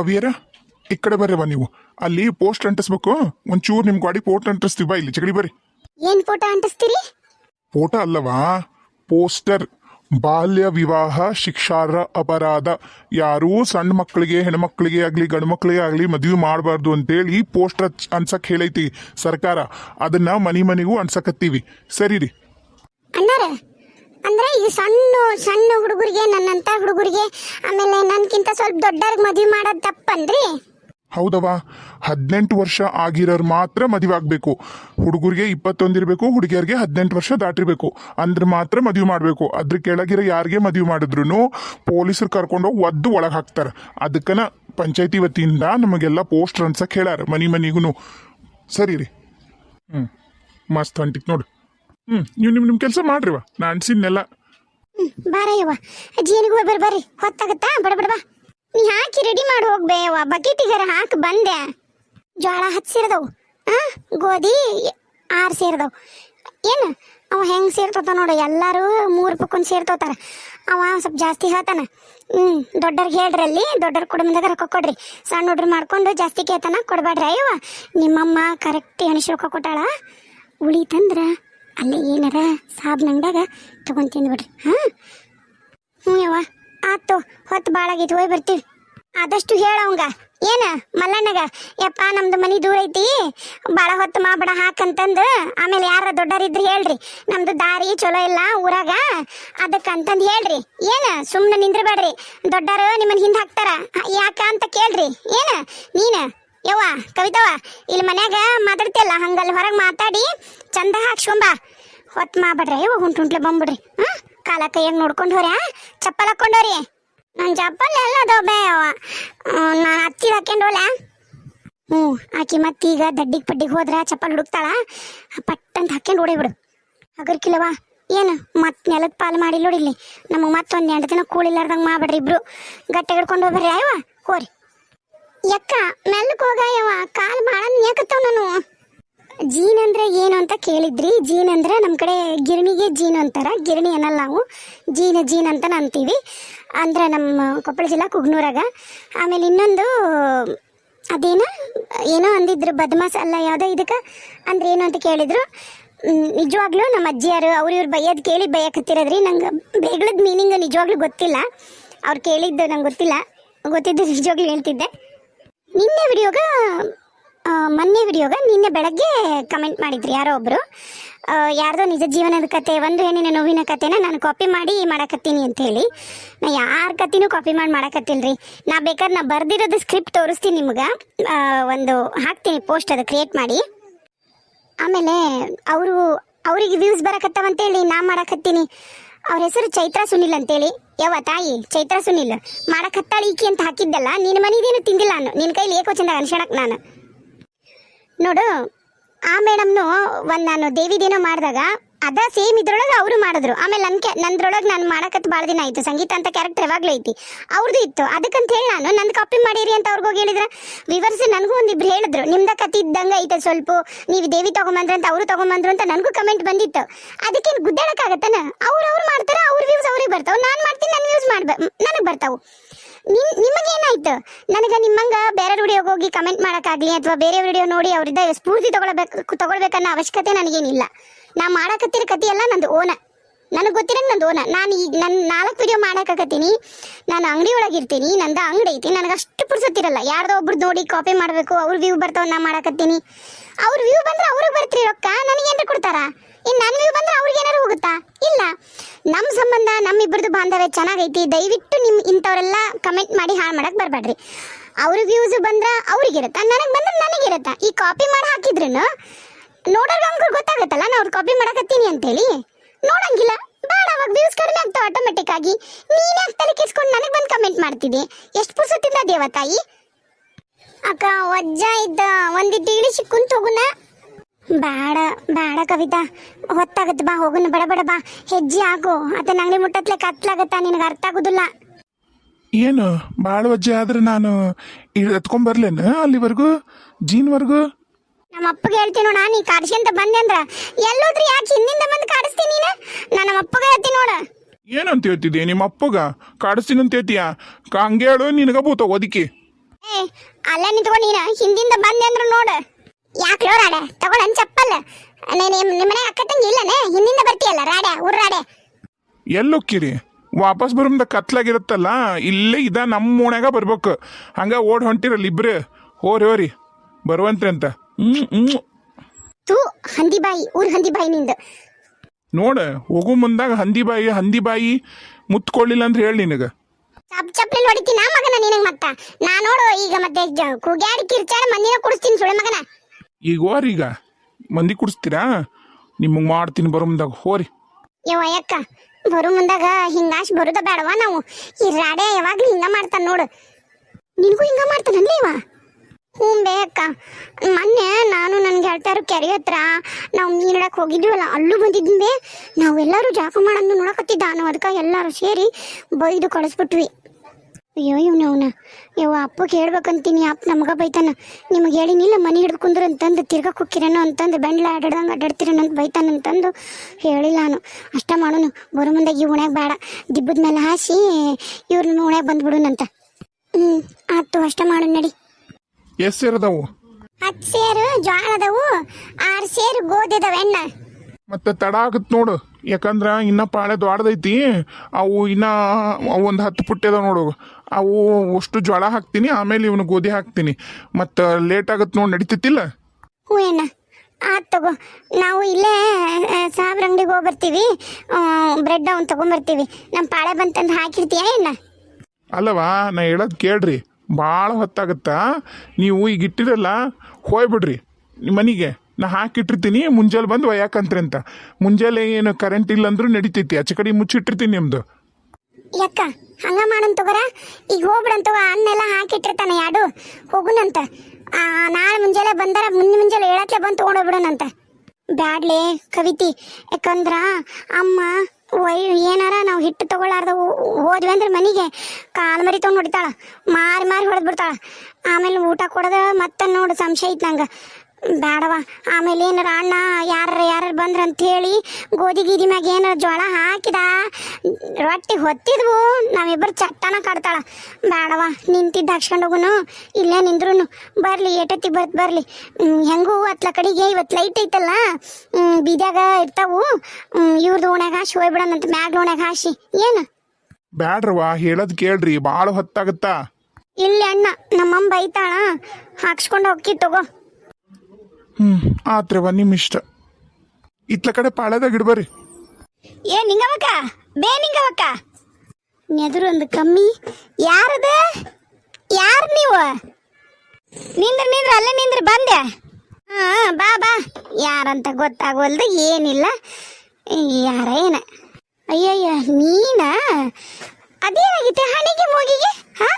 ಅವಿಯರ ಈ ಕಡೆ ಬರ್ರವ ನೀವು. ಅಲ್ಲಿ ಪೋಸ್ಟ್ ಅಂಟಿಸ್ಬೇಕು. ಒಂಚೂರು ನಿಮ್ಮ ಗಾಡಿ ಪೋಸ್ಟ್ ಅಂಟಿಸ್ತೀವಿ ಬಾ ಇಲ್ಲಿ. ಚಗಡಿ ಬರ್ರಿ. ಏನ್ ಫೋಟೋ ಅಂಟಿಸ್ತೀರಿ? ಫೋಟೋ ಅಲ್ಲವಾ? ಪೋಸ್ಟರ್ ಬಾಲ್ಯ ವಿವಾಹ ಶಿಕ್ಷಾರ ಅಪರಾಧ. ಯಾರೂ ಸಣ್ಣ ಮಕ್ಕಳಿಗೆ ಹೆಣ್ಮಕ್ಳಿಗೆ ಆಗಲಿ ಗಂಡು ಮಕ್ಕಳಿಗೆ ಆಗಲಿ ಮದುವೆ ಮಾಡಬಾರ್ದು ಅಂತೇಳಿ ಪೋಸ್ಟರ್ ಅನ್ಸಕ್ ಹೇಳೈತಿ ಸರ್ಕಾರ. ಅದನ್ನ ಮನಿ ಮನಿಗೂ ಅನ್ಸಕತ್ತೀವಿ. ಸರಿ ರೀ. ಅಣ್ಣಾರ ಅಂದ್ರೆ ಈ ಸಣ್ಣ ಸಣ್ಣ ಹುಡುಗರಿಗೆ, ನನ್ನಂತ ಹುಡುಗರಿಗೆ, ಆಮೇಲೆ ನನ್ಕಿಂತ ಸ್ವಲ್ಪ ದೊಡ್ಡವ್ರಿಗೆ ಮದ್ವೆ ಮಾಡೋದ್ ತಪ್ಪನ್ರಿ? ಹೌದವಾ ಹದಿನೆಂಟು ವರ್ಷ ಆಗಿರೋರು ಮಾತ್ರ ಮದುವೆ ಆಗ್ಬೇಕು. ಹುಡುಗರಿಗೆ ಇಪ್ಪತ್ತೊಂದಿರ್ಬೇಕು ಹುಡುಗಿಯರಿಗೆ ಹದಿನೆಂಟು ವರ್ಷ ದಾಟಿರಬೇಕು. ಅಂದ್ರೆ ಮಾತ್ರ ಮದುವೆ ಮಾಡಬೇಕು. ಅದ್ರ ಕೆಳಗಿರೋ ಯಾರಿಗೆ ಮದುವೆ ಮಾಡಿದ್ರು ಪೊಲೀಸರು ಕರ್ಕೊಂಡೋಗಿ ಒದ್ದು ಒಳಗೆ ಹಾಕ್ತಾರೆ. ಅದಕ್ಕನ ಪಂಚಾಯತಿ ವತಿಯಿಂದ ನಮಗೆಲ್ಲ ಪೋಸ್ಟರ್ ಅನ್ಸಕ್ಕೆ ಹೇಳಾರ ಮನಿ ಮನಿಗೂ ಸರಿ ರೀ. ಹ್ಞೂ ಮಸ್ತ್ ಅಂಟಿಕ್ ನೋಡು. ಹ್ಞೂ ನೀವು ನಿಮ್ಮ ನಿಮ್ಮ ಕೆಲಸ ಮಾಡ್ರಿವ ನಾ ಅನ್ಸಿದ್ನೆಲ್ಲ ಹ್ಮ್ ಬಾರಯ್ಯವ್ವ ಜೀನಿಗೆ ಹೋಗಿ ಬರ್ರಿ ಬರ್ರಿ ಹೊತ್ತಾಗತ್ತಾ? ಬಡ ಬಡ, ಬಾ. ನೀ ಹಾಕಿ ರೆಡಿ ಮಾಡಿ ಹೋಗ್ಬೇವ ಬಕೆಟಿಗಾರ ಹಾಕಿ ಬಂದೆ. ಜೋಳ ಹತ್ತು ಸೇರ್ದವು. ಆ, ಗೋಧಿ ಆರು ಸೇರ್ದವು. ಏನು? ಅವ ಹೆಂಗೆ ಸೇರ್ತೋತ ನೋಡು. ಎಲ್ಲರೂ ಮೂರು ರೂಪಾಯಿ ಸೇರ್ತೋತಾರ. ಅವ ಸ್ವಲ್ಪ ಜಾಸ್ತಿ ಹೇಳ್ತಾನ. ಹ್ಞೂ ದೊಡ್ಡವ್ರಿಗೆ ಹೇಳ್ರಿ ಅಲ್ಲಿ ದೊಡ್ಡವ್ರ ಕುಟುಂಬದಾಗ ರೊಕ್ಕ ಕೊಡ್ರಿ. ಸಣ್ಣ ಹುಡ್ರು ಮಾಡ್ಕೊಂಡು ಜಾಸ್ತಿ ಕೇಳ್ತಾನ. ಕೊಡಬೇಡ್ರಿ ಅಯ್ಯವ ನಿಮ್ಮಮ್ಮ ಕರೆಕ್ಟ್ ಎಣಿಸಿ ರೊಕ್ಕ ಕೊಟ್ಟಾಳ. ಉಳಿತಂದ್ರ ಅಲ್ಲೇ ಏನಾರ ಸಾಬ್ನ ಅಂಗಡ್ಯಾಗ ತಗೊಂಡ್ ತಿಂದ್ಬಿಡ್ರಿ ಹಾಂ? ಹ್ಞೂ ಯವ್ವ. ಆತು ಹೊತ್ತು ಭಾಳಾಗೈತಿ ಹೋಗಿ ಬರ್ತೀವಿ. ಆದಷ್ಟು ಹೇಳವಂಗ ಏನ? ಮಲ್ಲಣ್ಣಗ. ಯಪ್ಪ, ನಮ್ದು ಮನಿ ದೂರ ಐತಿ. ಭಾಳ ಹೊತ್ತು ಮಾಬಡ ಹಾಕಂತಂದು, ಆಮೇಲೆ ಯಾರ ದೊಡ್ಡರಿದ್ರೆ ಹೇಳ್ರಿ. ನಮ್ದು ದಾರಿ ಚಲೋ ಇಲ್ಲ ಊರಾಗ. ಅದಕ್ಕಂತಂದು ಹೇಳ್ರಿ. ಏನ? ಸುಮ್ಮನೆ ನಿಂದ್ರಬೇಡ್ರಿ. ದೊಡ್ಡರು ನಿಮ್ಮನ್ನ ಹಿಂದೆ ಹಾಕ್ತಾರ. ಯಾಕ ಅಂತ ಕೇಳ್ರಿ. ಏನ? ನೀನ? ಯವ್ವ ಕವಿತವ ಇಲ್ಲಿ ಮನ್ಯಾಗ ಮಾತಾಡ್ತಿಯಲ್ಲ ಹಂಗಲ್ಲಿ ಹೊರಗೆ ಮಾತಾಡಿ ಚಂದ ಹಾಕ್ಸ್ಕೊಂಬ. ಹೊತ್ತು ಮಾಡ್ಬೇಡ್ರಿ ಯವ್ವ ಹುಂಟುಂಟ್ಲೆ ಬಂದ್ಬಿಡ್ರಿ. ಹಾಂ ಕಾಲ ಕೈಯಾಗ ನೋಡ್ಕೊಂಡು ಹೋರ್ಯಾ? ಚಪ್ಪಲ್ ಹಾಕೊಂಡೋರಿ ನನ್ನ ಚಪ್ಪಲ್ ಎಲ್ಲ ಅದಾವ ಯವ್ವ. ನಾನು ಹತ್ತಿ ಹಾಕ್ಕೊಂಡು ಹೋಲ ಹ್ಞೂ, ಆಕಿ ಈಗ ದಡ್ಡಿಗೆ ಪಡ್ಡಿಗೆ ಹೋದ್ರ ಚಪ್ಪಲ್ ಹುಡುಕ್ತಾಳ. ಪಟ್ಟಂತ ಹಾಕ್ಕೊಂಡು ಓಡಿಬಿಡು ಹಗರ್ಕಿಲ್ಲವ ಏನು ಮತ್ತೆ ನೆಲದ ಪಾಲು ಮಾಡಿ ನೋಡಿಲ್ಲಿ ನಮಗೆ ಮತ್ತೊಂದು ಎಂಟು ದಿನ ಕೂಳಿಲ್ಲಾರ್ದಂಗೆ ಮಾಡ್ಬೇಡ್ರಿ ಇಬ್ರು. ಗಟ್ಟೆ ಹಿಡ್ಕೊಂಡು ಹೋಗ್ಬರ್ರಿ ಅಯ್ಯವ ಹೋರಿ. ಯಕ್ಕ, ಮೆಲ್ಲಕ್ ಹೋಗಯ್ಯವ ಕಾಲ್ ಭಾಳ ನೇಕತ್ತಾವ ನಾನು. ಜೀನ್ ಅಂದ್ರೆ ಏನು ಅಂತ ಕೇಳಿದ್ರಿ? ಜೀನ್ ಅಂದ್ರೆ ನಮ್ಮ ಕಡೆ ಗಿರಣಿಗೆ ಜೀನ್ ಅಂತಾರ. ಗಿರಣಿ ಅನ್ನಲ್ಲ ನಾವು. ಜೀನ್ ಜೀನ್ ಅಂತ ಅಂತೀವಿ ಅಂದ್ರೆ ನಮ್ಮ ಕೊಪ್ಪಳ ಜಿಲ್ಲಾ ಕುಗ್ನೂರಾಗ. ಆಮೇಲೆ ಇನ್ನೊಂದು, ಅದೇನ? ಏನೋ ಅಂದಿದ್ರು, ಬದ್ಮಾಸ್ ಅಲ್ಲ, ಯಾವುದೋ ಇದಕ್ಕೆ? ಅಂದ್ರೆ ಏನು ಅಂತ ಕೇಳಿದ್ರು. ನಿಜವಾಗ್ಲೂ ನಮ್ಮ ಅಜ್ಜಿಯಾರು, ಅವ್ರು ಇವ್ರು ಬೈಯೋದು ಕೇಳಿ ಬೈಯಕತ್ತಿರೋದ್ರಿ. ನಂಗೆ ಬೇಗಳದ ಮೀನಿಂಗ್ ನಿಜವಾಗ್ಲೂ ಗೊತ್ತಿಲ್ಲ. ಅವ್ರು ಕೇಳಿದ್ದು ನಂಗೆ ಗೊತ್ತಿಲ್ಲ. ಗೊತ್ತಿದ್ದು ನಿಜವಾಗ್ಲೂ ಹೇಳ್ತಿದ್ದೆ. ನಿನ್ನೆ ವಿಡಿಯೋಗ ಮೊನ್ನೆ ವಿಡಿಯೋಗ ನಿನ್ನೆ ಬೆಳಗ್ಗೆ ಕಮೆಂಟ್ ಮಾಡಿದ್ರಿ ಯಾರೋ ಒಬ್ರು. ಆ, ಯಾರ್ದೋ ನಿಜ ಜೀವನದ ಕತೆ ಒಂದು ಹೆಣ್ಣಿನ ನೋವಿನ ಕತೆನ ನಾನು ಕಾಪಿ ಮಾಡಿ ಮಾಡಕತ್ತೀನಿ ಅಂತ ಹೇಳಿ. ನಾ ಯಾರ ಕತೆನೂ ಕಾಪಿ ಮಾಡಿ ಮಾಡಕತ್ತಿಲ್ರಿ. ನಾ ಬೇಕಾದ್ರೆ ನಾ ಬರ್ದಿರೋದು ಸ್ಕ್ರಿಪ್ಟ್ ತೋರಿಸ್ತೀನಿ ನಿಮ್ಗೆ. ಒಂದು ಹಾಕ್ತೀನಿ ಪೋಸ್ಟ್ ಅದು ಕ್ರಿಯೇಟ್ ಮಾಡಿ. ಆಮೇಲೆ ಅವರು ಅವರಿಗೆ ವ್ಯೂಸ್ ಬರಕತ್ತವಂತೇಳಿ ನಾ ಮಾಡಕತ್ತೀನಿ. ಅವ್ರ ಹೆಸರು ಚೈತ್ರ ಸುನಿಲ್ ಅಂತೇಳಿ ಯಾವ ತಾಯಿ, ಚೈತ್ರ ಸುನಿಲ್ ಮಾಡಕತ್ತಾಳ ಈಕಿ ಅಂತ ಹಾಕಿದ್ದಲ್ಲ ನಿನ್ನ ಮನಿದೇನು ತಿಂದಿಲ್ಲ ನಾನು ನಿನ್ನ ಕೈಲಿ ಚಂದ ಅನ್ಸಣಕ್ ನಾನು. ನೋಡು, ಆ ಮೇಡಮ್ನು ಒಂದು ನಾನು ದೇವಿದೇನೋ ಮಾಡಿದಾಗ ಅದ ಸೇಮ್ ಇದ್ರೊಳಗೆ ಅವರು ಮಾಡಿದ್ರು. ಆಮೇಲೆ ನನ್ ನಂದ್ರೊಳಗೆ ನಾನು ಮಾಡಕತ್ ಭಾಳ ದಿನ ಆಯ್ತು. ಸಂಗೀತ ಅಂತ ಕ್ಯಾರೆಕ್ಟರ್ ಯಾವಾಗ್ಲೂ ಐತಿ. ಅವ್ರದ್ದು ಇತ್ತು. ಅದಕ್ಕಂತ ಹೇಳಿ ನಾನು, ನಂದು ಕಾಪಿ ಮಾಡಿರಿ ಅಂತ ಅವ್ರಿಗೆ ಹೋಗಿ ಹೇಳಿದ್ರೆ? ವಿವರ್ಸ್ ನನಗೂ ಒಂದಿಬ್ರು ಹೇಳಿದ್ರು. ನಿಮ್ದ ಕತೆ ಇದ್ದಂಗೆ ಐತೆ ಸ್ವಲ್ಪ. ನೀವು ದೇವಿ ತಗೊಂಬಂದ್ರ ಅಂತ ಅವರು ತಗೊಂಬಂದ್ರು ಅಂತ ನನಗೂ ಕಮೆಂಟ್ ಬಂದಿತ್ತು. ಅದಕ್ಕೇನು ಗುದ್ದಾಡಕ್ಕಾಗತ್ತನ? ಅವ್ರು ಅವ್ರು ಮಾಡ್ತಾರೆ, ಅವ್ರ ವ್ಯೂಸ್ ಅವ್ರಿಗೆ ಬರ್ತಾವೆ. ನಾನು ಮಾಡ್ತೀನಿ ನನ್ನ ವ್ಯೂಸ್ ಮಾಡ್ಬ, ನನಗೆ ಬರ್ತಾವೆ. ನಿಮ್ ನಿಮಗೇನಾಯ್ತು ನನಗೆ ನಿಮ್ಮಂಗ ಬೇರೆ ವಿಡಿಯೋಗೆ ಹೋಗಿ ಕಮೆಂಟ್ ಮಾಡೋಕ್ಕಾಗಲಿ ಅಥವಾ ಬೇರೆ ವಿಡಿಯೋ ನೋಡಿ ಅವರಿಂದ ಸ್ಫೂರ್ತಿ ತಗೊಳ್ಬೇಕು, ತಗೊಳ್ಬೇಕನ್ನೋ ಅವಶ್ಯಕತೆ ನನಗೇನಿಲ್ಲ. ನಾ ಮಾಡಾಕತ್ತಿರ ಕತಿ ಎಲ್ಲ ನಂದು ಓನ. ನನಗೆ ಗೊತ್ತಿರಂಗೆ ನಂದು ಓನ. ನಾನು ಈಗ ನನ್ನ ನಾಲ್ಕು ವಿಡಿಯೋ ಮಾಡಕತ್ತೀನಿ ನಾನು ಅಂಗಡಿ ಒಳಗೆ ಇರ್ತೀನಿ. ನಂದು ಅಂಗಡಿ ಐತಿ. ನನಗೆ ಅಷ್ಟು ಪುರ್ಸತ್ತಿರಲ್ಲ. ಯಾರ್ದೋ ಒಬ್ರು ನೋಡಿ ಕಾಪಿ ಮಾಡಬೇಕು. ಅವ್ರ ವ್ಯೂ ಬರ್ತಾವ ನಾ ಮಾಡಕತ್ತೀನಿ. ಅವ್ರ ವ್ಯೂ ಬಂದ್ರೆ ಅವ್ರಿಗೆ ಬರ್ತೀರಿ ರೊಕ್ಕ. ನನಗೇನ್ರ ಕೊಡ್ತಾರಾ? ಇನ್ನು ನನ್ನ ವ್ಯೂ ಬಂದ್ರೆ ಅವ್ರಿಗೆ ಏನಾರು ಹೋಗುತ್ತಾ? ಇಲ್ಲ. ನಮ್ಮ ಸಂಬಂಧ ನಮ್ಮ ನಮ್ಮಿಬ್ಬರದು ಬಾಂಧವ್ಯ ಚೆನ್ನಾಗೈತಿ. ದಯವಿಟ್ಟು ನಿಮ್ಮ ಇಂಥವರೆಲ್ಲ ಕಮೆಂಟ್ ಮಾಡಿ ಹಾಳು ಮಾಡಕ್ ಬರಬೇಡ್ರಿ ಅವ್ರ ವ್ಯೂಸ್ ಬಂದ್ರ ಅವ್ರಿಗಿರತ್ತ ನನಗೆ ಬಂದ್ರೆ ನನಗಿರತ್ತ ಈ ಕಾಪಿ ಮಾಡಿ ಹಾಕಿದ್ರು ನೋಡೋರ್ಗೆ ಗೊತ್ತಾಗುತ್ತಲ್ಲ? ಗೊತ್ತಾಗತ್ತಲ್ಲ ನಾ ಅವ್ರು ಕಾಪಿ ಮಾಡಕತ್ತೀನಿ ಅಂತೇಳಿ. ನೋಡಂಗಿಲ್ಲ. ಬೇಡ, ಅವಾಗ ವ್ಯೂಸ್ ಕಡಿಮೆ ಆಗ್ತಾವ ಆಟೋಮೆಟಿಕ್ ಆಗಿ. ನೀನೇ ತಲೆ ಕೆಸ್ಕೊಂಡು ನನಗೆ ಬಂದು ಕಮೆಂಟ್ ಮಾಡ್ತಿದ್ದೆ. ಎಷ್ಟು ಪುರ್ಸತ್ತಿಂದ ದೇವತಾಯಿ ಅಕ್ಕ, ವಜ್ಜ ಇದ್ದ. ಒಂದಿಟ್ಟು ಇಳಿಸಿ ಕುಂತ ಹೋಗುನ ಬೇಡ ಬೇಡ ಕವಿತಾ. ಹೊತ್ತಾಗತ್ತೆ ಬಾ, ಹೋಗುನ. ಬಡ ಬಡ, ಬಾ. ಹೆಜ್ಜೆ ಹಾಕು ಅದನ್ನ ಅಂಗಡಿ ಮುಟ್ಟತ್ಲೆ ಕತ್ಲಾಗತ್ತ? ನಿನಗೆ ಅರ್ಥ ಆಗುದಿಲ್ಲ. ಏನು? ಭಾಳ ವಜ್ಜೆ ಆದ್ರೆ ನಾನು ಎತ್ಕೊಂಬರ್ಲೇನು ಅಲ್ಲಿವರೆಗೂ? ಜೀನ್ವರೆಗೂ? ನಮ್ಮ ಅಪ್ಪಗೆ ಹೇಳ್ತೀನಿ ನೋಡ ನೀ ಕಾಡ್ಸ್ಕೊಂತ ಬಂದೆ ಅಂದ್ರ ಎಲ್ಲೋದ್ರಿ ಯಾಕೆ ಹಿಂದಿಂದ ಬಂದು ಕಾಡಿಸ್ತೀನಿ ನೀನು? ನಾನು ನಮ್ಮ ಅಪ್ಪಗೆ ಹೇಳ್ತೀನಿ ನೋಡ. ಏನಂತ ಹೇಳ್ತಿದ್ದೆ? ನಿಮ್ಮ ಅಪ್ಪಗ ಕಾಡಿಸ್ತೀನಿ ಅಂತ ಹೇಳ್ತೀಯ? ಹಂಗೆ ಹೇಳು ನಿನಗ ಬೂತ ಒದಕಿ ಏ ಅಲ್ಲ ನಿಂತ್ಕೊಂಡು ನೀನು ಹಿಂದಿಂದ ಬಂದೆ ಅಂದ್ರ ನೋಡ. ಯಾಕೆ ರಾಡೆ? ತಗೊಳ ಚಪ್ಪಲ್. ನಿಮ್ಮನೆ ಅಕ್ಕ ತಂಗಿ ಇಲ್ಲನೆ? ಹಿಂದಿಂದ ಬರ್ತೀಯಲ್ಲ ರಾಡೆ ಊರ್ ರಾಡೆ? ಎಲ್ಲೋಕ್ಕಿರಿ? ವಾಪಸ್ ಬರೋಮ್ದ ಕತ್ಲಾಗಿರುತ್ತಲ್ಲ ಇಲ್ಲೇ ಇದ ನಮ್ಮ ಓಣ್ಯಾಗ ಬರ್ಬೇಕು. ಹಂಗ ಓಡ್ ಹೊಂಟಿರಲ್ಲ ಇಬ್ರು. ಹೋರಿ ಹೋರಿ. ಬರುವಂತ್ರಿ ಅಂತ. ತೂ ಹಂದಿ ಬಾಯಿ ಊರ್ ಹಂದಿ ಬಾಯಿ ನಿಂದು. ನೋಡ ಹೋಗು ಮುಂದಾಗ ಹಂದಿ ಬಾಯಿ ಹಂದಿ ಬಾಯಿ ಮುತ್ಕೊಳ್ಳಿಲ್ಲ ಅಂದ್ರೆ ಹೇಳಿ ನಿನಗ. ಚಪ್ ಚಪ್ಲಿ ಹೊಡಿತೀನಿ ಮಗನ ನಿನಗೆ ಮತ್ತ? ನಾ ನೋಡು ಈಗ ಮತ್ತೆ ಕೂಗ್ಯಾಡಿ ಕಿರ್ಚಾಡ ಮಂದಿನ ಕುಡಿಸ್ತೀನಿ ಸುಳೆ ಮಗನ. ಈಗ ಹೋರಿ ಈಗ. ಮಂದಿ ಕುಡಿಸ್ತೀರಾ? ನಿಮಗೆ ಮಾಡ್ತೀನಿ ಬರೋ ಮುಂದಾಗ ಹೋರಿ. ಯವ್ವ ಯಕ್ಕ ಬರು ಮುಂದಾಗ ಹಿಂಗಾಶ್ ಬರುದ ಬೇಡವಾ ನಾವು. ಈ ರಾಡೆ ಯಾವಾಗ್ಲೂ ಹಿಂಗ ಮಾಡ್ತಾನ ನೋಡು. ನಿನಗೂ ಹಿಂಗ ಮಾಡ್ತಾನಲ್ಲ ಇವ? ಹ್ಞೂ ಅಕ್ಕ. ಮೊನ್ನೆ ನಾನು ನನ್ನ ಇರೋ ಕೆರೆ ಹತ್ರ ನಾವು ನೀರಿಡಕ್ಕೆ ಹೋಗಿದ್ವಲ್ಲ, ಅಲ್ಲೂ ಬಂದಿದ್ದೆ ನಾವೆಲ್ಲರೂ ಜಾಕ ಮಾಡೋದು ನೋಡಕತ್ತಿದ್ದ, ನಾವು ಅದಕ್ಕೆ ಎಲ್ಲರೂ ಸೇರಿ ಬೈದು ಕಳಿಸ್ಬಿಟ್ವಿ. ಅಯ್ಯೋ ಇವ್ನ ಅವನ. ಯವ್ವ, ಅಪ್ಪಗೆ ಹೇಳ್ಬೇಕಂತೀನಿ, ಅಪ್ಪ ನಮಗ ಬೈತಾನ. ನಿಮಗೆ ಹೇಳಿನಿಲ್ಲ ಮನೆ ಹಿಡ್ದು ಅಂತಂದು ತಿರ್ಗಕ್ಕೆ ಹೋಗಿರೇನೋ ಅಂತಂದು, ಬೆಂಡ್ಲ ಆಡಾಡ್ದಂಗೆ ಅಡ್ಡಾಡ್ತಿರೇನೋ ಅಂತ ಬೈತಾನಂತಂದು ಹೇಳಿಲ್ಲ ನಾನು. ಅಷ್ಟ ಮಾಡೋನು, ಬರೋ ಮುಂದೆ ಈ ಉಣ್ಯಾಗ ಬೇಡ. ದಿಬ್ಬದ ಮೇಲೆ ಹಾಸಿ ಇವ್ರನ್ನ ಉಣ್ಯಾಗ ಬಂದ್ಬಿಡುನಂತ. ಹ್ಞೂ ಆಯ್ತು ಅಷ್ಟ ಮಾಡೋಣ ನಡಿ. ಸೇರದವು ಹತ್ತು ಸೇರು ಅದಾವು ಆರು ಸೇರು ಗೋಧಿ ಅದಾವ ಎಣ್ಣ. ಮತ್ತೆ ತಡ ಆಗತ್ ನೋಡು. ಯಾಕಂದ್ರ ಇನ್ನ ಪಾಳೆ ದ್ವಾಡದೈತಿ ಅವು ಇನ್ನ ಒಂದು ಹತ್ತು ಪುಟ್ಟಿ ಅದಾವ ನೋಡು. ಅವು ಅಷ್ಟು ಜ್ವಾಳ ಹಾಕ್ತೀನಿ ಆಮೇಲೆ ಇವನು ಗೋಧಿ ಹಾಕ್ತೀನಿ. ಮತ್ತು ಲೇಟ್ ಆಗತ್ ನೋಡಿ ನಡಿತೈತಿಲ್ಲ? ಹ್ಞೂ ಅಣ್ಣ ಆತ್ ತಗೋ. ನಾವು ಇಲ್ಲೇ ಸಾಬ್ರ ಅಂಗಡಿಗೆ ಹೋಗ್ಬರ್ತೀವಿ. ಬ್ರೆಡ್ ಅವ್ನು ತಗೊಂಬರ್ತೀವಿ. ನಮ್ಮ ಪಾಳೆ ಬಂತಂದು ಹಾಕಿರ್ತೀಯ ಏನ ಅಲ್ಲವಾ ನಾ ಹೇಳೋದು ಕೇಳ್ರಿ. ಭಾಳ ಹೊತ್ತಾಗತ್ತಾ. ನೀವು ಈಗ ಇಟ್ಟಿರಲ್ಲ, ಹೋಯ್ಬಿಡ್ರಿ. ನಿಮ್ಮ ಮನೆಗೆ. ನಾ ಹಾಕಿಟ್ಟಿರ್ತೀನಿ ಮುಂಜಾನೆ ಬಂದು ಒಯ್ಯಾಕಂತ್ರಿ ಅಂತ. ಮುಂಜಾಲೆ ಏನು ಕರೆಂಟ್ ಇಲ್ಲ ಅಂದ್ರೂ ನಡಿತೈತಿ. ಆಚೆ ಕಡೆ ಮುಚ್ಚಿಟ್ಟಿರ್ತೀನಿ ನಿಮ್ದು. ಯಾಕ ಹಂಗ ಮಾಡನ್ ಈಗ ಹೋಗ್ಬಿಡಂತ ಅನ್ನೆಲ್ಲ ಹಾಕಿಟ್ಟಿರ್ತಾನೆ ಯಾಡು. ಹೋಗುನಂತ. ನಾಳೆ ಮುಂಜಾನೆ ಬಂದಾರ ಮುಂದೆ ಮುಂಜಾನೆ ಹೇಳಕ್ಕೆ ಬಂದು ತಗೊಂಡೋಗ್ಬಿಡೋಣಂತ ಬ್ಯಾಡ್ಲೆ, ಕವಿತಿ. ಯಾಕಂದ್ರ ಅಮ್ಮ ವೈ ಏನಾರ ನಾವು ಹಿಟ್ಟು ತಗೊಳ್ಳಾರ್ದ ಹೋದ್ವಿ ಅಂದ್ರೆ ಮನೆಗೆ. ಕಾಲು ಮರಿ ತೊಗೊಂಡು ಹೊಡಿತಾಳ. ಮಾರಿ ಮಾರಿ ಹೊಡೆದ್ಬಿಡ್ತಾಳ. ಆಮೇಲೆ ಊಟ ಕೊಡದ ಮತ್ತೆ ನೋಡು, ಸಂಶಯ ಐತ್ ನಂಗೆ. ಬೇಡವ ಆಮೇಲೆ ಏನಾರ ಅಣ್ಣ ಯಾರ ಯಾರು ಬಂದ್ರ ಅಂತ ಹೇಳಿ ಗೋಧಿ ಗೀದಿ ಮ್ಯಾಗ ಏನಾರ ಜೋಳ ಹಾಕಿದ ರೊಟ್ಟಿ ಹೊತ್ತಿದ್ವು ನಾವಿಬ್ಬರು ಚಟ್ಟನ ಕಡ್ತಾಳ ಬೇಡವ ನಿಂತಿದ್ದು ಹಾಕ್ಸ್ಕೊಂಡು ಹೋಗುನು ಇಲ್ಲೇ ನಿಂದ್ರು ಬರ್ಲಿ ಏಟತ್ತಿ ಬರ್ತ್ ಬರ್ಲಿ. ಹ್ಮ್, ಹೆಂಗೂ ಅತ್ಲ ಕಡೆಗೆ ಇವತ್ತು ಲೈಟ್ ಐತಲ್ಲ ಹ್ಮ್, ಬೀದ್ಯಾಗ ಇರ್ತಾವು ಇವ್ರದ್ದು ಓಣ್ಯಾಗ ಹಾಸಿ ಹೋಗ್ಬಿಡಣಂತ ಮ್ಯಾಗ ಓಣ್ಯಾಗ ಹಾಸಿ ಏನು? ಬ್ಯಾಡ್ರವ್ವ ಹೇಳೋದು ಕೇಳ್ರಿ ಭಾಳ ಹೊತ್ತಾಗತ್ತಾ? ಇಲ್ಲಿ ಅಣ್ಣ ನಮ್ಮಮ್ಮ ಬೈತಾಳ ಹಾಕ್ಸ್ಕೊಂಡು ಹೋಗಿ ತಗೋ. ಹ್ಞೂ ಆತ್ರವ ನಿಮ್ಮ ಇಷ್ಟ. ಇತ್ಲ ಕಡೆ ಪಾಳ್ಯದಾಗ ಇಡ್ಬರ್ರಿ ಏ, ನಿಂಗವಕ್ಕ? ಬೇ ನಿಂಗವಕ್ಕ? ನೆದುರು ಒಂದು ಕಮ್ಮಿ. ಯಾರದ? ಯಾರು ನೀವು? ನಿಂದ್ರ ನಿಂದ್ರ, ಅಲ್ಲೇ ನಿಂದ್ರ, ಬಂದೆ. ಹಾ, ಬಾ ಬಾ. ಯಾರಂತ ಗೊತ್ತಾಗೋಲ್ದು, ಏನಿಲ್ಲ. ಯಾರ ಏನ? ಅಯ್ಯಯ್ಯ, ನೀನ? ಅದೇನಾಗಿತ್ತೆ ಹಣಿಗೆ, ಮೂಗಿಗೆ? ಹಾ?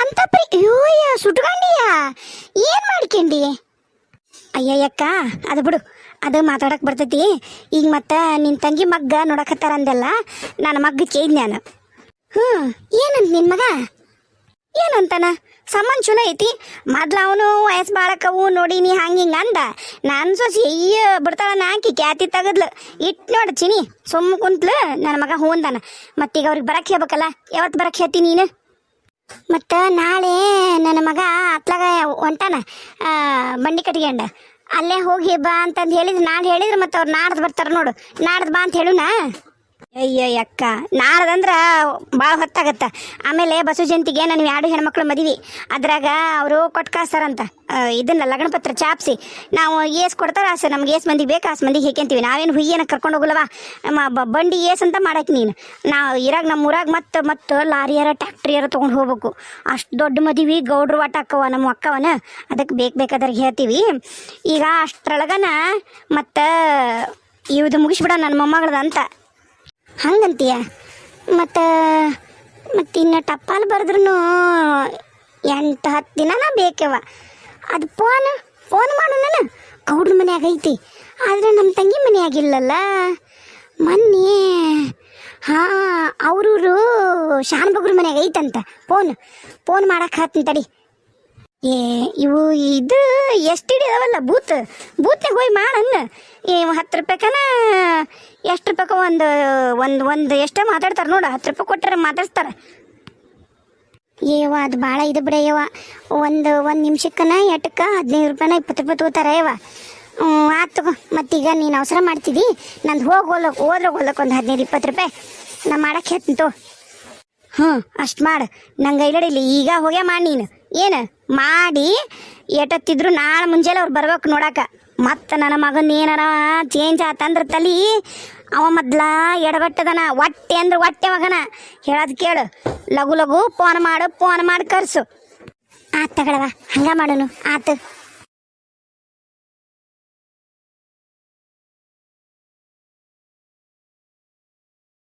ಅಂತ ಪ್ರಿ ಅಯ್ಯೋಯ್ಯ, ಸುಟ್ಕೊಂಡಿಯಾ? ಏನ್ ಮಾಡ್ಕೊಂಡಿ? ಅಯ್ಯಯ್ಯಕ್ಕ, ಅದು ಬಿಡು. ಅದು ಮಾತಾಡಕ್ಕೆ ಬರ್ತೈತಿ. ಈಗ ಮತ್ತೆ ನಿನ್ನ ತಂಗಿ ಮಗ್ಗ ನೋಡಕತ್ತಾರ ಅಂದೆಲ್ಲ, ನನ್ನ ಮಗ್ಗ ಕೇಳಿದ್ ನಾನು. ಹ್ಞೂ, ಏನಂತ ನಿನ್ನ ಮಗ? ಏನಂತಾನ? ಸಂಬಂಧ ಚಲೋ ಐತಿ. ಮೊದ್ಲು ಅವನು ವಯಸ್ಸು ಬಾಳಕವು ನೀ ಹಂಗೆ ಹಿಂಗೆ ಅಂದ. ನಾನು ಸೊಸಿ ಅಯ್ಯ ಬಿಡ್ತಾಳ ನಾಕಿ ಕ್ಯಾತಿ ತೆಗದ್ಲು. ಇಟ್ಟು ನೋಡು ಚಿನಿ ಸುಮ್ಮ ಕುಂತ್ಲು, ನನ್ನ ಮಗ ಹೂಂದಾನ ಮತ್ತೀಗ ಅವ್ರಿಗೆ ಬರಕ್ಕೆ ಹೇಳ್ಬೇಕಲ್ಲ ಯಾವತ್ತು ಬರಕ್ಕೆ ಹೇಳ್ತಿ ನೀನು? ಮತ್ತು ನಾಳೆ ನನ್ನ ಮಗ ಅತ್ಲಾಗ ಹೊಂಟಾನ ಬಂಡಿ ಕಟ್ಕೊಂಡ. ಅಲ್ಲೇ ಹೋಗಿ ಬಾ ಅಂತಂದು ಹೇಳಿದ್ರು ನಾಳೆ ಹೇಳಿದ್ರು ಮತ್ತೆ ಅವ್ರು ನಾಡ್ದು ಬರ್ತಾರೆ ನೋಡು. ನಾಡ್ದು ಬಾ ಅಂತ ಹೇಳುನಾ? ಅಯ್ಯೋ ಅಕ್ಕ ನಾಳದಂದ್ರೆ ಭಾಳ ಹೊತ್ತಾಗತ್ತ. ಆಮೇಲೆ ಬಸವ ಜಯಂತಿಗೆ ನಾನು ಎರಡು ಹೆಣ್ಮಕ್ಳು ಮದಿವಿ. ಅದ್ರಾಗ ಅವರು ಕೊಟ್ಟು ಅಂತ ಇದನ್ನ ಲಗ್ನ ಪತ್ರ ಚಾಪ್ಸಿ. ನಾವು ಏಸ್ ಕೊಡ್ತಾರ ಆಸ, ನಮ್ಗೆ ಏಸ್ ಮಂದಿಗೆ ಬೇಕು, ಆಸ್ ಮಂದಿಗೆ ಹೇಕೆಂತೀವಿ ನಾವೇನು ಹುಯ್ಯನ ಕರ್ಕೊಂಡು ಹೋಗಲ್ವಾ? ನಮ್ಮ ಬಂಡಿ ಏಸ್ ಅಂತ ಮಾಡಕ್ಕೆ ನೀನು. ನಾವು ಇರಾಗ ನಮ್ಮ ಊರಾಗ ಮತ್ತೆ ಮತ್ತೆ ಲಾರಿಯರ, ಟ್ಯಾಕ್ಟ್ರಿಯಾರ ತೊಗೊಂಡು ಹೋಗ್ಬೇಕು. ಅಷ್ಟು ದೊಡ್ಡ ಮದಿವಿ, ಗೌಡ್ರ ವಾಟ ಅಕ್ಕವ ನಮ್ಮ ಅಕ್ಕವನ. ಅದಕ್ಕೆ ಬೇಕು ಬೇಕಾದ್ರೆ ಹೇಳ್ತೀವಿ. ಈಗ ಅಷ್ಟ್ರೊಳಗನ ಮತ್ತು ಇವ್ದು ಮುಗಿಸ್ಬಿಡ ನನ್ನ ಮೊಮ್ಮಗಳದ ಅಂತ. ಹಂಗಂತೀಯ? ಮತ್ತು ಮತ್ತು ಇನ್ನು ಟಪಾಲ್ ಬರೆದ್ರೂ ಎಂಟು, ಹತ್ತು ದಿನನ ಬೇಕವ. ಅದು ಫೋನ್ ಫೋನ್ ಮಾಡು ನಾನು ಗೌಡ್ರ ಮನ್ಯಾಗ ಐತಿ. ಆದರೆ ನಮ್ಮ ತಂಗಿ ಮನೆಯಾಗಿಲ್ಲಲ್ಲ. ಮೊನ್ನೆ, ಹಾಂ, ಅವ್ರೂರು ಶಾನ್ಬಗ್ರ ಮನೆಯಾಗ ಐತಂತ, ಫೋನ್. ಫೋನ್ ಮಾಡಕ್ಕೆ ಹತ್ತಿನ ತಡಿ. ಏ ಇವು ಇದು ಎಷ್ಟು ಹಿಡಿದವಲ್ಲ ಬೂತ್. ಬೂತ್ನಾಗ ಹೋಗಿ ಮಾಡನ್ನ ಈ ಹತ್ತು ರೂಪಾಯಿಕನ ಎಷ್ಟು ರೂಪಾಯಿಕ ಒಂದು ಒಂದು ಒಂದು ಎಷ್ಟೋ ಮಾತಾಡ್ತಾರೆ ನೋಡು ಹತ್ತು ರೂಪಾಯಿ ಕೊಟ್ಟರೆ ಮಾತಾಡ್ಸ್ತಾರೆ. ಏವ ಅದು ಭಾಳ ಇದು ಬಿಡ ಯವ್ವ ಒಂದು ಒಂದು ನಿಮಿಷಕ್ಕನ ಎಟ್ಟಕ್ಕೆ ಹದಿನೈದು ರೂಪಾಯಿನ ಇಪ್ಪತ್ತು ರೂಪಾಯಿ ತಗೋತಾರೆ ಹ್ಞೂ ಆತು ತಗೋ. ಮತ್ತೀಗ ನೀನು ಅವಸರ ಮಾಡ್ತಿದ್ದಿ ನಂದು ಹೋಗಿ ಹೋಗ್ಲಕ್ ಹೋದ್ರೆ ಹೋಲಕ್ಕೆ ಒಂದು ಹದಿನೈದು ಇಪ್ಪತ್ತು ರೂಪಾಯಿ. ನಾ ಮಾಡಕ್ಕೆ ಹೇಳ್ತೀನಿ ತೋ. ಹ್ಞೂ ಅಷ್ಟು ಮಾಡು. ನಂಗೆ ಇಲ್ಲಡಿಲ್ಲ ಈಗ ಹೋಗ್ಯ ಮಾಡಿ ನೀನು. ಏನು ಮಾಡಿ ಎಟತ್ತಿದ್ರು ನಾಳೆ ಮುಂಜಾನೆ ಅವ್ರು ಬರ್ಬೇಕು ನೋಡಾಕ. ಮತ್ತೆ ನನ್ನ ಮಗನ ಏನಾರ ಚೇಂಜ್ ಆತಂದ್ರ ತಲಿ, ಅವ ಮೊದ್ಲ ಎಡಬಟ್ಟದನ ಹೊಟ್ಟೆ ಅಂದ್ರೆ ಹೊಟ್ಟೆ ಮಗನ. ಹೇಳೋದು ಕೇಳು. ಲಘು ಲಘು ಫೋನ್ ಮಾಡು ಫೋನ್ ಮಾಡಿ, ಕರ್ಸು. ಆತು ತಗಳವ ಹಂಗ ಮಾಡೋನು. ಆತು.